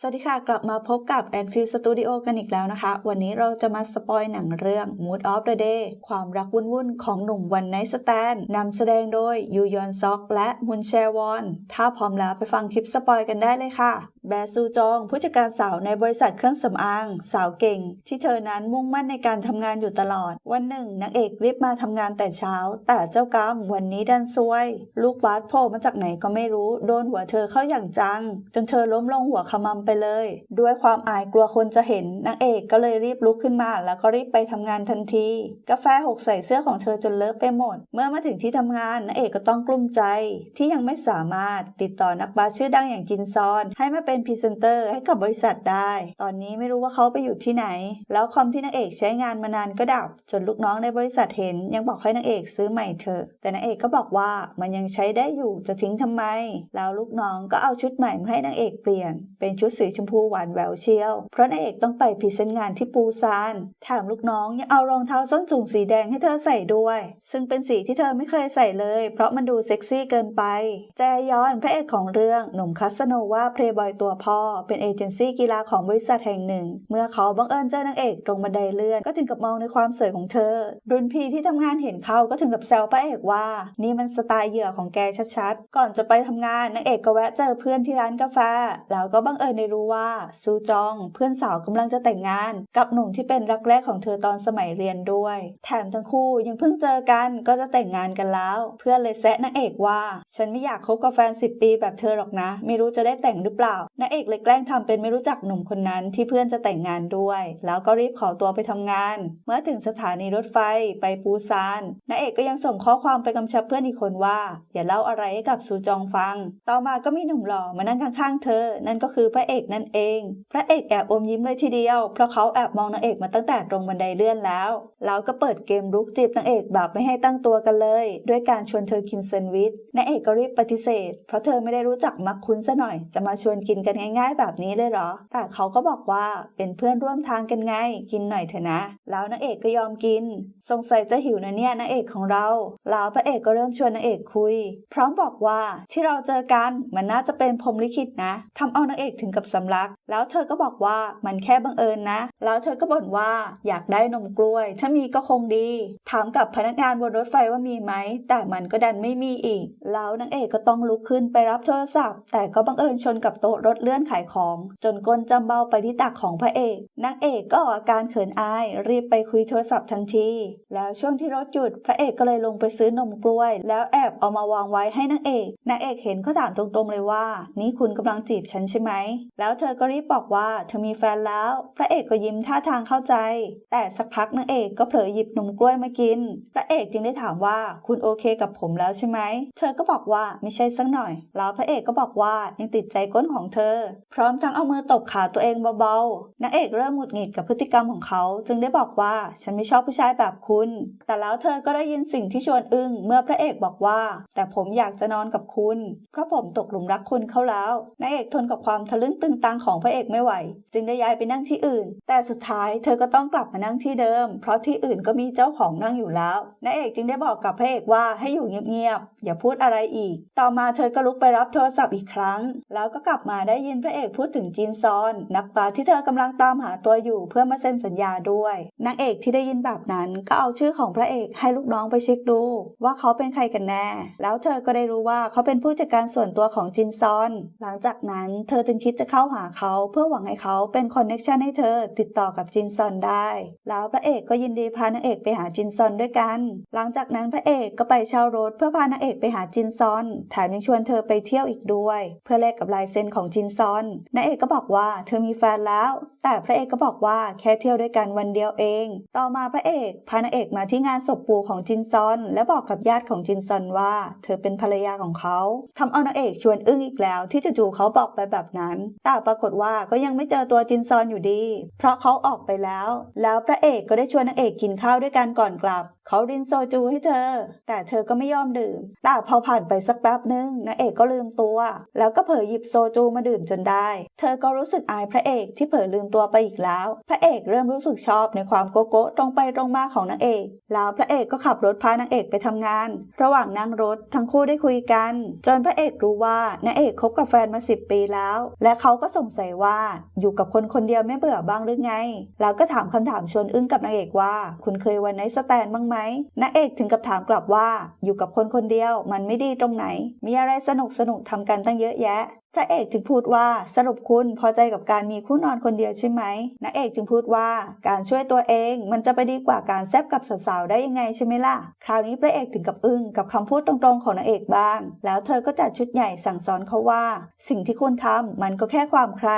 สวัสดีค่ะ กลับมาพบกับ a n f i e l Studio กันอีกแล้วนะคะ วันนี้เราจะมาสปอยหนังเรื่อง Mood of the Day ความรักวุ่นๆ ของหนุ่มวันไนสแตนนำแสดงโดยยูยอนซอกและมุนแชวอน ถ้าพร้อมแล้วไปฟังคลิปสปอยกันได้เลยค่ะ แบซูจอง ผู้จัดการสาวในบริษัทเครื่องสำอาง สาวเก่ง ที่เธอนั้นมุ่งมั่นในการทำงานอยู่ตลอด วันหนึ่งนางเอกรีบมาทำงานแต่เช้า แต่เจ้ากรรมวันนี้ดันซวย ลูกวัดโผล่มาจากไหนก็ไม่รู้ โดนหัวเธอเข้าอย่างจัง จนเธอล้มลงหัวขมำไปเลย ด้วยความอายกลัวคนจะเห็นนางเอกก็เลยรีบลุกขึ้นมา แล้วก็รีบไปทำงานทันที กาแฟหกใส่เสื้อของเธอจนเลอะไปหมด เมื่อมาถึงที่ทำงานนางเอกก็ต้องกลุ้มใจ ที่ยังไม่สามารถติดต่อนักบาสชื่อดังอย่างจินซอน ให้มาเป็นพรีเซนเตอร์ให้กับบริษัทได้ ตอนนี้ไม่รู้ว่าเขาไปอยู่ที่ไหน แล้วคอมที่นางเอกใช้งานมานานก็ดับ จนลูกน้องในบริษัทเห็น ยังบอกให้นางเอกซื้อใหม่เถอะแต่นางเอกก็บอกว่ามันยังใช้ได้อยู่จะทิ้งทำไม แล้วลูกน้องก็เอาชุดใหม่มาให้นางเอกเปลี่ยน เป็นชุดสีชมพูหวานแววเชียว เพราะนางเอกต้องไปพรีเซนต์งานที่ปูซานแถมลูกน้องยังเอารองเท้าส้นสูงสีแดงให้เธอใส่ด้วย ซึ่งเป็นสีที่เธอไม่เคยใส่เลย เพราะมันดูเซ็กซี่เกินไป แจยอนพระเอกของเรื่องหนุ่มคาสโนวาเพลย์บอยตัวพ่อ เป็นเอเจนซี่กีฬาของบริษัทแห่งหนึ่ง เมื่อเขาบังเอิญเจอนางเอกตรงบันไดเลื่อนก็ถึงกับมองในความสวยของเธอ รุ่นพี่ที่ทำงานเห็นเขาก็ถึงกับแซวพระเอกว่า นี่มันสไตล์เหยื่อของแกชัดๆ ก่อนจะไปทำงานนางเอกก็แวะเจอเพื่อนที่ร้านกาแฟแล้วก็บังเอิญได้รู้ว่าซูจองเพื่อนสาวกำลังจะแต่งงาน กับหนุ่มที่เป็นรักแรกของเธอตอนสมัยเรียนด้วย แถมทั้งคู่ยังเพิ่งเจอกันก็จะแต่งงานกันแล้ว เพื่อนเลยแซะนางเอกว่า ฉันไม่อยากคบกับแฟนสิบปีแบบเธอหรอกนะ ไม่รู้จะได้แต่งหรือเปล่านางเอกเลยแกล้งทำเป็นไม่รู้จักหนุ่มคนนั้นที่เพื่อนจะแต่งงานด้วย แล้วก็รีบขอตัวไปทำงาน เมื่อถึงสถานีรถไฟไปปูซานนางเอกก็ยังส่งข้อความไปกำชับเพื่อนอีกคนว่า อย่าเล่าอะไรให้กับซูจองฟัง ต่อมาก็มีหนุ่มหล่อมานั่งข้างๆเธอ นั่นก็คือพระเอกนั่นเอง พระเอกแอบอมยิ้มเลยทีเดียว เพราะเขาแอบมองนางเอกมาตั้งแต่ตรงบันไดเลื่อนแล้ว แล้วก็เปิดเกมรุกจีบนางเอกแบบไม่ให้ตั้งตัวกันเลย ด้วยการชวนเธอกินแซนด์วิชนางเอกก็รีบปฏิเสธ เพราะเธอไม่ได้รู้จักมักคุ้นซะหน่อย จะมาชวนกินกันง่าย ๆ แบบนี้เลยเหรอ แต่เขาก็บอกว่าเป็นเพื่อนร่วมทางกันไง กินหน่อยเถอะนะ แล้วนางเอกก็ยอมกิน สงสัยจะหิวนะเนี่ยนางเอกของเรา แล้วพระเอกก็เริ่มชวนนางเอกคุย พร้อมบอกว่าที่เราเจอกันมันน่าจะเป็นพรหมลิขิตนะทำเอานางเอกถึงกับสำลัก แล้วเธอก็บอกว่ามันแค่บังเอิญนะ แล้วเธอก็บ่นว่าอยากได้นมกล้วย ถ้ามีก็คงดี ถามกับพนักงานบนรถไฟว่ามีไหม แต่มันก็ดันไม่มีอีก แล้วนางเอกก็ต้องลุกขึ้นไปรับโทรศัพท์ แต่ก็บังเอิญชนกับโต๊ะรถเลื่อนขายของ จนก้นจำเบาไปที่ตักของพระเอกนางเอกก็ออกอาการเขินอายรีบไปคุยโทรศัพท์ทันที แล้วช่วงที่รถหยุดพระเอกก็เลยลงไปซื้อนมกล้วย แล้วแอบเอามาวางไว้ให้นางเอกนางเอกเห็นก็ถามตรงๆเลยว่า นี่คุณกำลังจีบฉันใช่ไหมแล้วเธอก็รีบบอกว่าเธอมีแฟนแล้ว พระเอกก็ยิ้มท่าทางเข้าใจ แต่สักพักนางเอกก็เผลอหยิบนมกล้วยมากิน พระเอกจึงได้ถามว่าคุณโอเคกับผมแล้วใช่ไหม เธอก็บอกว่าไม่ใช่สักหน่อย แล้วพระเอกก็บอกว่ายังติดใจก้นของเธอ พร้อมทั้งเอามือตบขาตัวเองเบาๆนางเอกเริ่มหงุดหงิดกับพฤติกรรมของเขา จึงได้บอกว่าฉันไม่ชอบผู้ชายแบบคุณ แต่แล้วเธอก็ได้ยินสิ่งที่ชวนอึ้งเมื่อพระเอกบอกว่า แต่ผมอยากจะนอนกับคุณ เพราะผมตกหลุมรักคุณเข้าแล้วนางเอกทนกับความทะลึ่งตึงตังของพระเอกไม่ไหว จึงได้ย้ายไปนั่งที่อื่น แต่สุดท้ายเธอก็ต้องกลับมานั่งที่เดิม เพราะที่อื่นก็มีเจ้าของนั่งอยู่แล้วนางเอกจึงได้บอกกับพระเอกว่าให้อยู่เงียบๆอย่าพูดอะไรอีก ต่อมาเธอก็ลุกไปรับโทรศัพท์อีกครั้ง แล้วก็กลับมาได้ยินพระเอกพูดถึงจินซอน นักบาสที่เธอกำลังตามหาตัวอยู่เพื่อมาเซ็นสัญญาด้วยนางเอกที่ได้ยินแบบนั้นก็เอาชื่อของพระเอกให้ลูกน้องไปเช็คดู ว่าเขาเป็นใครกันแน่ แล้วเธอก็ได้รู้ว่าเขาเป็นผู้จัดการส่วนตัวของจินซอน หลังจากนั้นเธอจึงคิดจะเข้าหาเขาเพื่อหวังให้เขาเป็นคอนเน็ชันให้เธอ ติดต่อกับจินซอนได้ แล้วพระเอกก็ยินดีพานางเอกไปหาจินซอนด้วยกัน หลังจากนั้นพระเอกก็ไปเช่ารถเพื่อพานางเอกไปหาจินซอน แถมยังชวนเธอไปเที่ยวอีกด้วย เพื่อแลกกับลายเซ็นของจินซอนนางเอกก็บอกว่าเธอมีแฟนแล้ว แต่พระเอกก็บอกว่าแค่เที่ยวด้วยกันวันเดียวเอง ต่อมาพระเอกพานางเอกมาที่งานศพปู่ของจินซอน และบอกกับญาติของจินซอนว่า เธอเป็นภรรยาของเขาทำเอานางเอกชวนอึ้งอีกแล้วที่จู่ๆเขาบอกไปแบบนั้นแต่ปรากฏว่าก็ยังไม่เจอตัวจินซอนอยู่ดี เพราะเขาออกไปแล้ว แล้วพระเอกก็ได้ชวนนางเอกกินข้าวด้วยกันก่อนกลับ เขารินโซจูให้เธอ แต่เธอก็ไม่ยอมดื่ม แต่พอผ่านไปสักแป๊บนึงนางเอกก็ลืมตัว แล้วก็เผลอหยิบโซจูมาดื่มจนได้ เธอก็รู้สึกอายพระเอกที่เผลอลืมตัวไปอีกแล้ว พระเอกเริ่มรู้สึกชอบในความโกโก้ตรงไปตรงมาของนางเอก แล้วพระเอกก็ขับรถพานางเอกไปทำงาน ระหว่างนั่งรถทั้งคู่ได้คุยกัน จนพระเอกรู้ว่านางเอกคบกับแฟนมาสิบปีแล้ว และเขาก็สงสัยว่าอยู่กับคนคนเดียวไม่เบื่อบ้างหรือไง แล้วก็ถามคำถามชวนอึ้งกับนางเอกว่า คุณเคยวันไหนสแตนบ้างไหมนางเอกถึงกับถามกลับว่า อยู่กับคนคนเดียวมันไม่ดีตรงไหน มีอะไรสนุกสนุกทำกันตั้งเยอะแยะ พระเอกจึงพูดว่าสรุปคุณพอใจกับการมีคู่นอนคนเดียวใช่ไหมนางเอกจึงพูดว่าการช่วยตัวเองมันจะไปดีกว่าการแซบกับสาวๆได้ยังไงใช่ไหมล่ะ คราวนี้พระเอกถึงกับอึ้งกับคำพูดตรงๆของนางเอกบ้าง แล้วเธอก็จัดชุดใหญ่สั่งสอนเขาว่า สิ่งที่คุณทำมันก็แค่ความใคร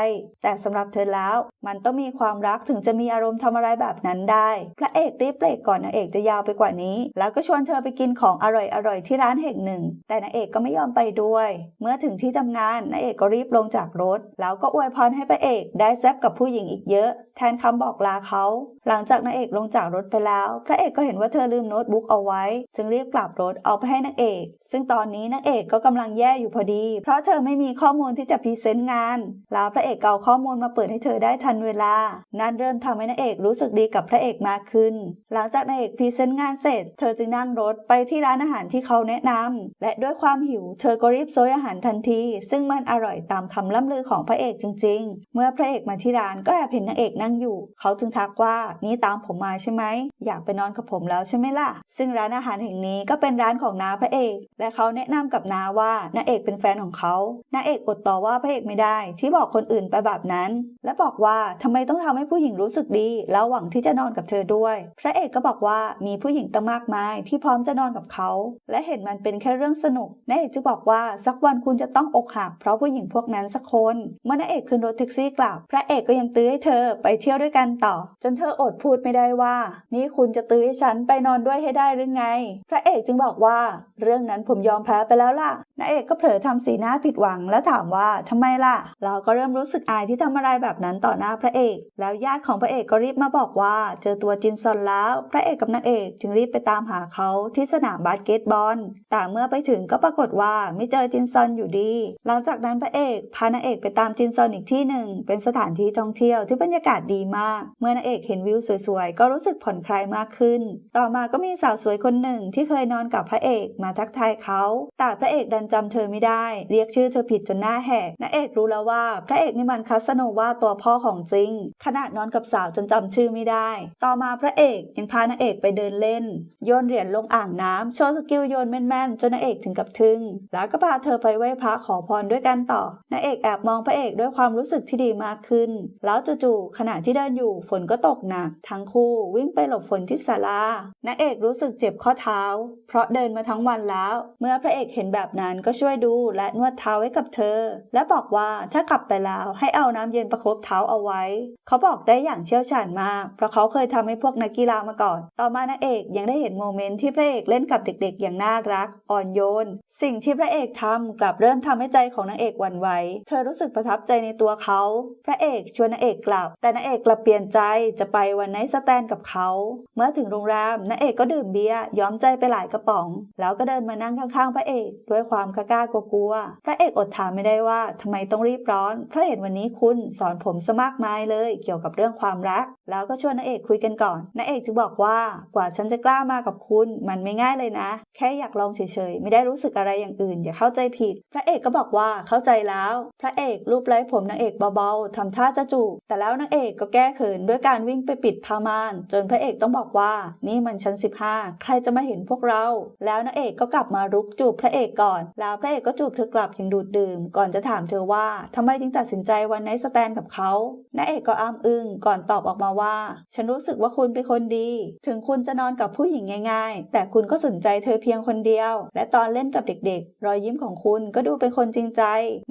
แต่สำหรับเธอแล้ว มันต้องมีความรักถึงจะมีอารมณ์ทำอะไรแบบนั้นได้ พระเอกรีบเบรกก่อนนางเอกจะยาวไปกว่านี้ แล้วก็ชวนเธอไปกินของอร่อยๆที่ร้านแห่งหนึ่ง แต่นางเอกก็ไม่ยอมไปด้วย เมื่อถึงที่ทำงานนางเอกก็รีบลงจากรถ แล้วก็อวยพรให้พระเอกได้แซบกับผู้หญิงอีกเยอะ แทนคำบอกลาเขา หลังจากนางเอกลงจากรถไปแล้ว พระเอกก็เห็นว่าเธอลืมโน้ตบุ๊กเอาไว้ จึงรีบกลับรถเอาไปให้นางเอก ซึ่งตอนนี้นางเอกก็กำลังแย่อยู่พอดี เพราะเธอไม่มีข้อมูลที่จะพรีเซนต์งาน แล้วพระเอกเอาข้อมูลมาเปิดให้เธอได้ทันเวลา นั่นเริ่มทำให้นางเอกรู้สึกดีกับพระเอกมากขึ้น หลังจากนางเอกพรีเซนต์งานเสร็จ เธอจึงนั่งรถไปที่ร้านอาหารที่เขาแนะนำและด้วยความหิว เธอก็รีบโซยอาหารทันที ซึ่งมันอร่อยตามคำล่ำลือของพระเอกจริง ๆ เมื่อพระเอกมาที่ร้านก็แอบเห็นนางเอกนั่งอยู่ เขาจึงทักว่านี่ตามผมมาใช่ไหม อยากไปนอนกับผมแล้วใช่ไหมล่ะ ซึ่งร้านอาหารแห่งนี้ก็เป็นร้านของน้าพระเอก และเขาแนะนำกับน้าว่านางเอกเป็นแฟนของเขานางเอกอดต่อว่าพระเอกไม่ได้ ที่บอกคนอื่นไปแบบนั้น และบอกว่าทำไมต้องทำให้ผู้หญิงรู้สึกดีแล้วหวังที่จะนอนกับเธอด้วย พระเอกก็บอกว่ามีผู้หญิงตั้งมากมายที่พร้อมจะนอนกับเขา และเห็นมันเป็นแค่เรื่องสนุกนางเอกจึงบอกว่าสักวันคุณจะต้องอกหักเพราะผู้หญิงพวกนั้นสักคน เมื่อนางเอกขึ้นรถแท็กซี่กลับ พระเอกก็ยังตื้อให้เธอไปเที่ยวด้วยกันต่อ จนเธออดพูดไม่ได้ว่า นี่คุณจะตื้อให้ฉันไปนอนด้วยให้ได้หรือไง พระเอกจึงบอกว่า เรื่องนั้นผมยอมแพ้ไปแล้วล่ะ นางเอกก็เผลอทำสีหน้าผิดหวังแล้วถามว่าทำไมล่ะ เราก็เริ่มรู้สึกอายที่ทำอะไรแบบนั้นต่อหน้าพระเอก แล้วญาติของพระเอกก็รีบมาบอกว่า เจอตัวจินซอนแล้ว พระเอกกับนางเอก จึงรีบไปตามหาเขาที่สนามบาสเกตบอล แต่เมื่อไปถึงก็ปรากฏว่าไม่เจอจินซอนอยู่ดี หลังจากนั้นพระเอกพานางเอกไปตามจินซอนอีกที่หนึ่ง เป็นสถานที่ท่องเที่ยวที่บรรยากาศดีมาก เมื่อนางเอกเห็นวิวสวยๆก็รู้สึกผ่อนคลายมากขึ้น ต่อมาก็มีสาวสวยคนหนึ่งที่เคยนอนกับพระเอกมาทักทายเขา แต่พระเอกดันจำเธอไม่ได้ เรียกชื่อเธอผิดจนหน้าแหกนางเอกรู้แล้วว่า พระเอกนี่มันคาสโนวาตัวพ่อของจริง ขนาดนอนกับสาวจนจำชื่อไม่ได้ ต่อมาพระเอกยังพานางเอกไปเดินเล่น โยนเหรียญลงอ่างน้ำโชว์สกิลโยนแม่นๆจนนางเอกถึงกับทึ่ง แล้วก็พาเธอไปไหว้พระขอพรด้วยกันต่อนางเอกแอบมองพระเอกด้วยความรู้สึกที่ดีมากขึ้น แล้วจู่ๆขณะที่เดินอยู่ฝนก็ตกหนัก ทั้งคู่วิ่งไปหลบฝนที่ศาลานางเอกรู้สึกเจ็บข้อเท้า เพราะเดินมาทั้งวันแล้ว เมื่อพระเอกเห็นแบบนั้นนั้นก็ช่วยดูและนวดเท้าให้กับเธอ และบอกว่าถ้ากลับไปแล้วให้เอาน้ำเย็นประคบเท้าเอาไว้ เขาบอกได้อย่างเชี่ยวชาญมาก เพราะเขาเคยทำให้พวกนักกีฬามาก่อน ต่อมานางเอกยังได้เห็นโมเมนต์ที่พระเอกเล่นกับเด็กๆ อย่างน่ารัก อ่อนโยน สิ่งที่พระเอกทำกลับเริ่มทำให้ใจของนางเอกหวั่นไหวเธอรู้สึกประทับใจในตัวเขา พระเอกชวนนางเอกกลับ แต่นางเอกกลับเปลี่ยนใจจะไปวันไนสแตนกับเขา เมื่อถึงโรงแรมนางเอกก็ดื่มเบียร์ย้อมใจไปหลายกระป๋อง แล้วก็เดินมานั่งข้างๆพระเอก ด้วยความกล้ากลัวๆพระเอกอดถามไม่ได้ว่าทำไมต้องรีบร้อน เพราะเห็นวันนี้คุณสอนผมสมากมายเลยเกี่ยวกับเรื่องความรัก แล้วก็ชวนนางเอกคุยกันก่อนนางเอกจึงบอกว่ากว่าฉันจะกล้ามากับคุณ มันไม่ง่ายเลยนะ แค่อยากลองเฉยๆไม่ได้รู้สึกอะไรอย่างอื่น อย่าเข้าใจผิด พระเอกก็บอกว่าเข้าใจแล้ว พระเอกรูปไล้ผมนางเอกเบาๆทำท่าจะจูบแต่แล้วนางเอกก็แก้เขินด้วยการวิ่งไปปิดผ้าม่าน จนพระเอกต้องบอกว่า นี่มันชั้น 15 ใครจะมาเห็นพวกเรา แล้วนางเอกก็กลับมารุกจูบพระเอกก่อนแล้วพระเอกก็จูบเธอกลับอย่างดูดดื่ม ก่อนจะถามเธอว่าทำไมจึงตัดสินใจวันไนสแตนกับเขานางเอกก็อ้ามอึ้งก่อนตอบออกมาว่า ฉันรู้สึกว่าคุณเป็นคนดี ถึงคุณจะนอนกับผู้หญิงง่ายๆ แต่คุณก็สนใจเธอเพียงคนเดียว และตอนเล่นกับเด็กๆ รอยยิ้มของคุณก็ดูเป็นคนจริงใจ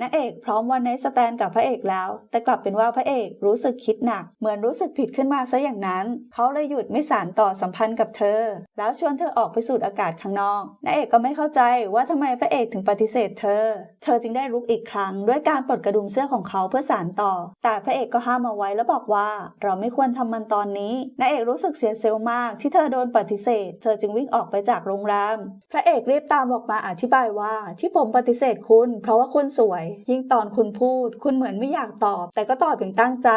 นางเอกพร้อมวันไนสแตนกับพระเอกแล้ว แต่กลับเป็นว่าพระเอกรู้สึกคิดหนัก เหมือนรู้สึกผิดขึ้นมาซะอย่างนั้น เขาเลยหยุดไม่สานต่อสัมพันธ์กับเธอ แล้วชวนเธอออกไปสูดอากาศข้างนอกนางเอกก็ไม่เข้าใจว่าทำไมพระเอกถึงปฏิเสธเธอ เธอจึงได้ลุกอีกครั้ง ด้วยการปลดกระดุมเสื้อของเขาเพื่อสานต่อ แต่พระเอกก็ห้ามเอาไว้แล้วบอกว่า เราไม่ควรททำมันตอนนี้นายเอกรู้สึกเสียเซลล์มากที่เธอโดนปฏิเสธ เธอจึงวิ่งออกไปจากโรงแรม พระเอกรีบตามออกมาอธิบายว่า ที่ผมปฏิเสธคุณ เพราะว่าคุณสวย ยิ่งตอนคุณพูด คุณเหมือนไม่อยากตอบ แต่ก็ตอบอย่างตั้งใจ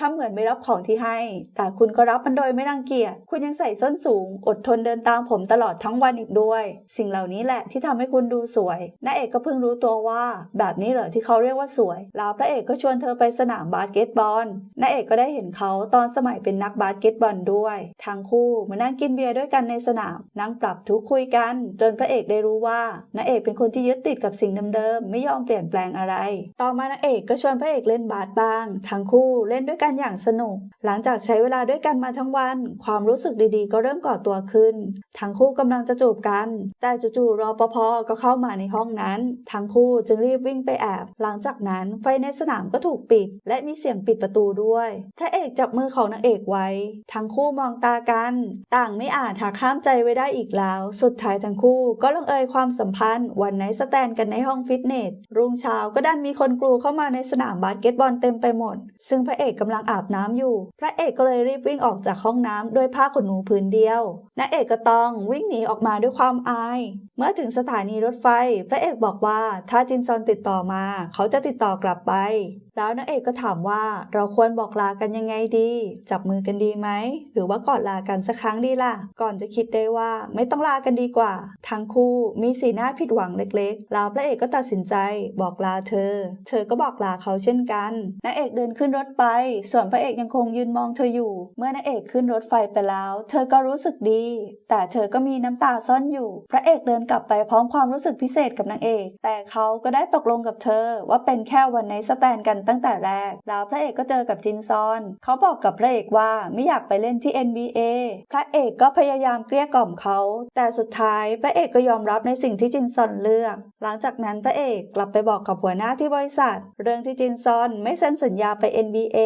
ทำเหมือนไม่รับของที่ให้ แต่คุณก็รับมันโดยไม่รังเกียจ คุณยังใส่ส้นสูง อดทนเดินตามผมตลอดทั้งวันอีกด้วย สิ่งเหล่านี้แหละที่ทำให้คุณดูสวยนายเอกก็เพิ่งรู้ตัวว่า แบบนี้เหรอที่เขาเรียกว่าสวย แล้วพระเอกก็ชวนเธอไปสนามบาสเกตบอลนายเอกก็ได้เห็นเขาตอนสมัยเป็นนักบาสเกตบอลด้วย ทั้งคู่มานั่งกินเบียร์ด้วยกันในสนาม นั่งปรับทุกคุยกัน จนพระเอกได้รู้ว่านายเอกเป็นคนที่ยึดติดกับสิ่งเดิมๆไม่ยอมเปลี่ยนแปลงอะไร ต่อมานางเอกก็ชวนพระเอกเล่นบาสบ้าง ทั้งคู่เล่นด้วยกันอย่างสนุก หลังจากใช้เวลาด้วยกันมาทั้งวัน ความรู้สึกดีๆ ก็เริ่มก่อตัวขึ้น ทั้งคู่กำลังจะจูบกัน แต่จู่ๆรอปภก็เข้ามาในห้องนั้น ทั้งคู่จึงรีบวิ่งไปแอบ หลังจากนั้นไฟในสนามก็ถูกปิด และมีเสียงปิดประตูด้วย พระเอกจับมือของนางเอกไว้ ทั้งคู่มองตากัน ต่างไม่อาจหาข้ามใจไว้ได้อีกแล้ว สุดท้ายทั้งคู่ก็ลงเอยความสัมพันธ์ วันไหนสแตนกันในห้องฟิตเนส รุ่งเช้าก็ดันมีคนกรูเข้ามาในสนามบาสเกตบอลเต็มไปหมด ซึ่งพระเอกกำลังอาบน้ำอยู่ พระเอกก็เลยรีบวิ่งออกจากห้องน้ำด้วยผ้าขนหนูผืนเดียวนางเอกก็ต้องวิ่งหนีออกมาด้วยความอาย เมื่อถึงสถานีรถไฟพระเอกบอกว่าถ้าจินซอนติดต่อมา เขาจะติดต่อกลับไปแล้วนางเอกก็ถามว่าเราควรบอกลากันยังไงดี จับมือกันดีไหม หรือว่ากอดลากันสักครั้งดีล่ะ ก่อนจะคิดได้ว่าไม่ต้องลากันดีกว่า ทั้งคู่มีสีหน้าผิดหวังเล็กๆ แล้วพระเอกก็ตัดสินใจบอกลาเธอ เธอก็บอกลาเขาเช่นกันนางเอกเดินขึ้นรถไป ส่วนพระเอกยังคงยืนมองเธออยู่ เมื่อนางเอกขึ้นรถไฟไปแล้ว เธอก็รู้สึกดี แต่เธอก็มีน้ำตาซ่อนอยู่ พระเอกเดินกลับไปพร้อมความรู้สึกพิเศษกับนางเอก แต่เขาก็ได้ตกลงกับเธอว่าเป็นแค่วันในสแตนกันตั้งแต่แรก แล้วพระเอกก็เจอกับจินซอน เขาบอกกับพระเอกว่าไม่อยากไปเล่นที่ NBA พระเอกก็พยายามเกลี้ยกล่อมเขา แต่สุดท้ายพระเอกก็ยอมรับในสิ่งที่จินซอนเลือก หลังจากนั้นพระเอกกลับไปบอกกับหัวหน้าที่บริษัท เรื่องที่จินซอนไม่เซ็นสัญญาไป NBA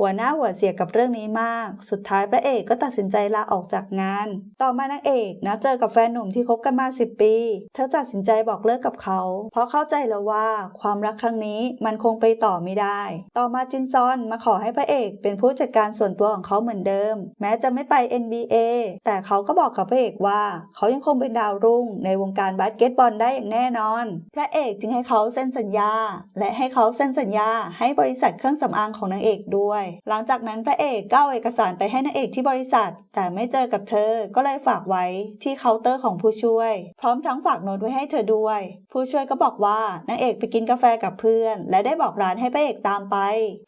หัวหน้าหัวเสียกับเรื่องนี้มาก สุดท้ายพระเอกก็ตัดสินใจลาออกจากงาน ต่อมานางเอกนะเจอกับแฟนหนุ่มที่คบกันมา 10 ปี เธอตัดสินใจบอกเลิกกับเขา เพราะเข้าใจแล้วว่าความรักครั้งนี้มันคงไปต่อไม่ได้ ต่อมาจินซอนมาขอให้พระเอกเป็นผู้จัดการส่วนตัวของเขาเหมือนเดิม แม้จะไม่ไป NBA แต่เขาก็บอกกับพระเอกว่า เขายังคงเป็นดาวรุ่ง ในวงการบาสเกตบอลได้อย่างแน่นอน พระเอกจึงให้เขาเซ็นสัญญา และให้เขาเซ็นสัญญา ให้บริษัทเครื่องสำอางของนางเอกด้วยหลังจากนั้นพระเอกก็เอาเอกสารไปให้นางเอกที่บริษัท แต่ไม่เจอกับเธอก็เลยฝากไว้ที่เคาน์เตอร์ของผู้ช่วย พร้อมทั้งฝากโน้ตไว้ให้เธอด้วย ผู้ช่วยก็บอกว่านางเอกไปกินกาแฟกับเพื่อน และได้บอกร้านให้พระเอกตามไป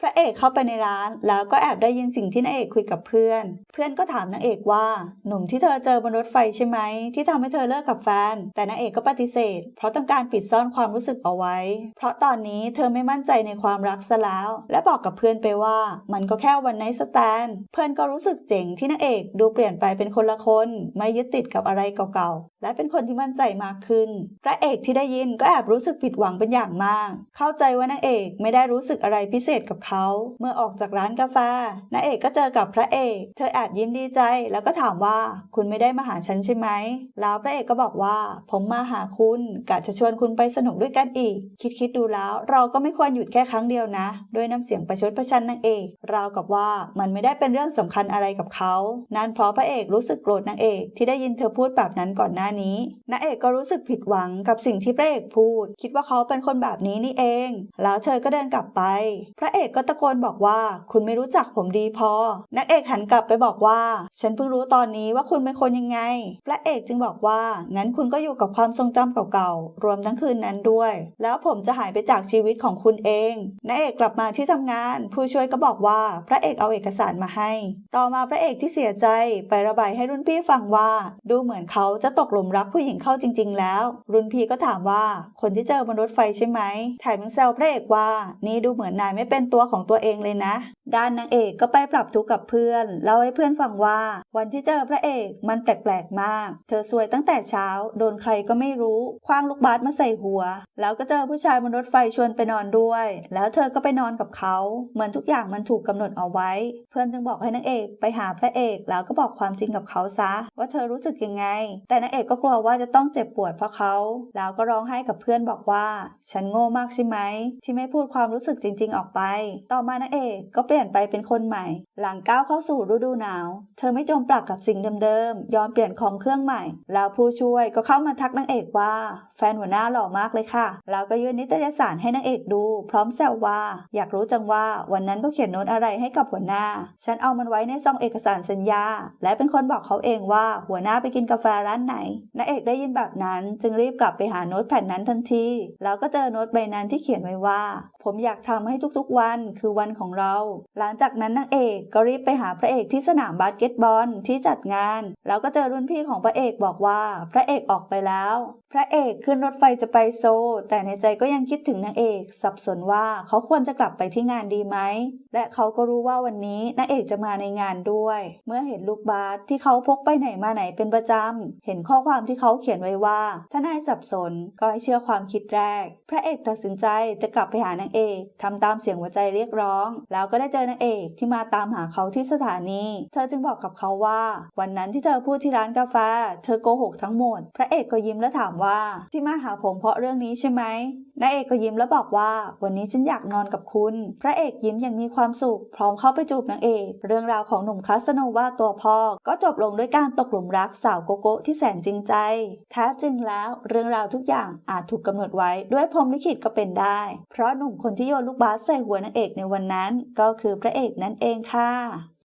พระเอกเข้าไปในร้าน แล้วก็แอบได้ยินสิ่งที่นางเอกคุยกับเพื่อน เพื่อนก็ถามนางเอกว่า หนุ่มที่เธอเจอบนรถไฟใช่ไหมที่ทำให้เธอเลิกกับแฟน แต่นางเอกก็ปฏิเสธ เพราะต้องการปิดซ่อนความรู้สึกเอาไว้ เพราะตอนนี้เธอไม่มั่นใจในความรักซะแล้ว และบอกกับเพื่อนไปว่ามันก็แค่วันไนท์สแตนเพื่อนก็รู้สึกเจ๋งที่นางเอกดูเปลี่ยนไปเป็นคนละคน ไม่ยึดติดกับอะไรเก่าๆ และเป็นคนที่มั่นใจมากขึ้น พระเอกที่ได้ยินก็แอบรู้สึกผิดหวังเป็นอย่างมาก เข้าใจว่านางเอกไม่ได้รู้สึกอะไรพิเศษกับเขา เมื่อออกจากร้านกาแฟนางเอกก็เจอกับพระเอก เธอแอบยิ้มดีใจ แล้วก็ถามว่าคุณไม่ได้มาหาฉันใช่ไหม แล้วพระเอกก็บอกว่า ผมมาหาคุณกะจะชวนคุณไปสนุกด้วยกันอีก คิดคิดๆดูแล้วเราก็ไม่ควรหยุดแค่ครั้งเดียวนะ ด้วยน้ำเสียงประชดประชันนางเอกราวกับว่ามันไม่ได้เป็นเรื่องสำคัญอะไรกับเขา นั่นเพราะพระเอกรู้สึกโกรธนางเอกที่ได้ยินเธอพูดแบบนั้นก่อนหน้านี้ นางเอกก็รู้สึกผิดหวังกับสิ่งที่พระเอกพูด คิดว่าเขาเป็นคนแบบนี้นี่เอง แล้วเธอก็เดินกลับไป พระเอกก็ตะโกนบอกว่า คุณไม่รู้จักผมดีพอนางเอกหันกลับไปบอกว่า ฉันเพิ่งรู้ตอนนี้ว่าคุณเป็นคนยังไง พระเอกจึงบอกว่างั้นคุณก็อยู่กับความทรงจำเก่าๆ รวมทั้งคืนนั้นด้วย แล้วผมจะหายไปจากชีวิตของคุณเองนางเอกกลับมาที่ทำงาน ผู้ช่วยก็บอกว่า่าพระเอกเอาเอกสารมาให้ ต่อมาพระเอกที่เสียใจไประบายให้รุ่นพี่ฟังว่า ดูเหมือนเขาจะตกหลุมรักผู้หญิงเข้าจริง ๆ แล้ว รุ่นพี่ก็ถามว่าคนที่เจอบนรถไฟใช่ไหมแถมยังแซวพระเอกว่า นี่ดูเหมือนนายไม่เป็นตัวของตัวเองเลยนะ ด้านนางเอกก็ไปปรับทุกข์กับเพื่อนเล่าให้เพื่อนฟังว่า วันที่เจอพระเอกมันแปลกๆมาก เธอสวยตั้งแต่เช้า โดนใครก็ไม่รู้คว้างลูกบาสมาใส่หัว แล้วก็เจอผู้ชายบนรถไฟชวนไปนอนด้วย แล้วเธอก็ไปนอนกับเขา เหมือนทุกอย่างมันถูกกกำหนดเอาไว้ เพื่อนจึงบอกให้นางเอกไปหาพระเอก แล้วก็บอกความจริงกับเขาซะ ว่าเธอรู้สึกยังไง แต่นางเอกก็กลัวว่าจะต้องเจ็บปวดเพราะเขา แล้วก็ร้องไห้กับเพื่อนบอกว่า ฉันโง่มากใช่ไหม ที่ไม่พูดความรู้สึกจริง ๆ ออกไป ต่อมานางเอกก็เปลี่ยนไปเป็นคนใหม่ หลังก้าวเข้าสู่ฤดูหนาว เธอไม่จมปลักกับสิ่งเดิมๆยอมเปลี่ยนของเครื่องใหม่ แล้วผู้ช่วยก็เข้ามาทักนางเอกว่า แฟนหัวหน้าหล่อมากเลยค่ะ แล้วก็ยื่นนิตยสารให้นางเอกดู พร้อมแซวว่า อยากรู้จังว่าวันนั้นก็เขียนโน้ตอะไรให้กับหัวหน้า ฉันเอามันไว้ในซองเอกสารสัญญา และเป็นคนบอกเขาเองว่าหัวหน้าไปกินกาแฟร้านไหนนางเอกได้ยินแบบนั้น จึงรีบกลับไปหาโน้ตแผ่นนั้นทันที แล้วก็เจอโน้ตใบนั้นที่เขียนไว้ว่า ผมอยากทำให้ทุกๆวันคือวันของเรา หลังจากนั้นนางเอกก็รีบไปหาพระเอกที่สนามบาสเกตบอลที่จัดงาน แล้วก็เจอรุ่นพี่ของพระเอกบอกว่า พระเอกออกไปแล้ว พระเอกขึ้นรถไฟจะไปโซ แต่ในใจก็ยังคิดถึงนางเอก สับสนว่าเขาควรจะกลับไปที่งานดีไหมและเขาก็รู้ว่าวันนี้นางเอกจะมาในงานด้วย เมื่อเห็นลูกบาสที่เขาพกไปไหนมาไหนเป็นประจำ เห็นข้อความที่เขาเขียนไว้ว่า ถ้านายสับสนก็ให้เชื่อความคิดแรก พระเอกตัดสินใจจะกลับไปหานางเอกทำตามเสียงหัวใจเรียกร้อง แล้วก็ได้เจอนางเอกที่มาตามหาเขาที่สถานี เธอจึงบอกกับเขาว่า วันนั้นที่เธอพูดที่ร้านกาแฟ เธอโกหกทั้งหมด พระเอกก็ยิ้มและถามว่า ที่มาหาผมเพราะเรื่องนี้ใช่ไหมนางเอกก็ยิ้มและบอกว่า วันนี้ฉันอยากนอนกับคุณ พระเอกยิ้มอย่างมีความสุข พร้อมเข้าไปจูบนางเอก เรื่องราวของหนุ่มคาสโนวาตัวพ่อ ก็จบลงด้วยการตกหลุมรักสาวโกโก้ที่แสนจริงใจแท้จริงแล้วเรื่องราวทุกอย่างอาจถูกกำหนดไว้ด้วยพรหมลิขิตก็เป็นได้ เพราะหนุ่มคนที่โยนลูกบาสใส่หัวนางเอกในวันนั้น ก็คือพระเอกนั่นเองค่ะ